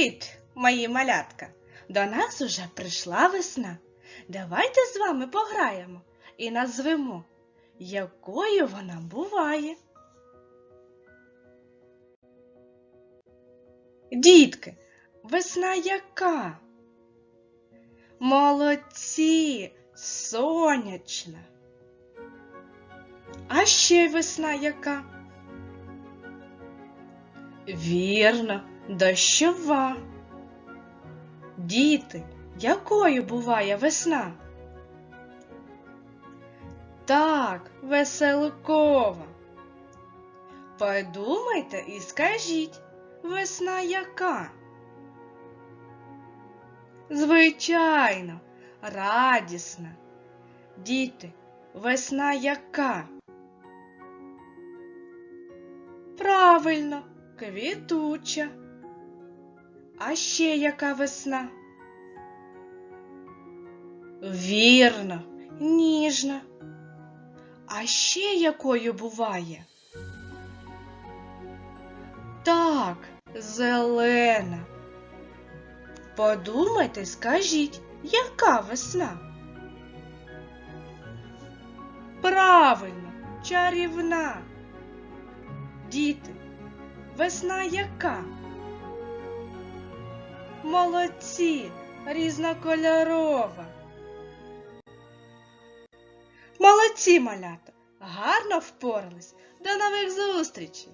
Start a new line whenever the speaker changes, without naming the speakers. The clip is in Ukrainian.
Привіт, мої малятка! До нас уже прийшла весна. Давайте з вами пограємо і назвемо, якою вона буває. Дітки, весна яка? Молодці, сонячна. А ще весна яка? Вірно, дощова. Діти, якою буває весна? Так, веселкова. Подумайте і скажіть, весна яка? Звичайно, радісна. Діти, весна яка? Правильно, квітуча. А ще яка весна? Вірно, ніжна. А ще якою буває? Так, зелена. Подумайте, скажіть, яка весна? Правильно, чарівна. Діти, весна яка? Молодці, різнокольорова. Молодці, малята, гарно впорались. До нових зустрічей!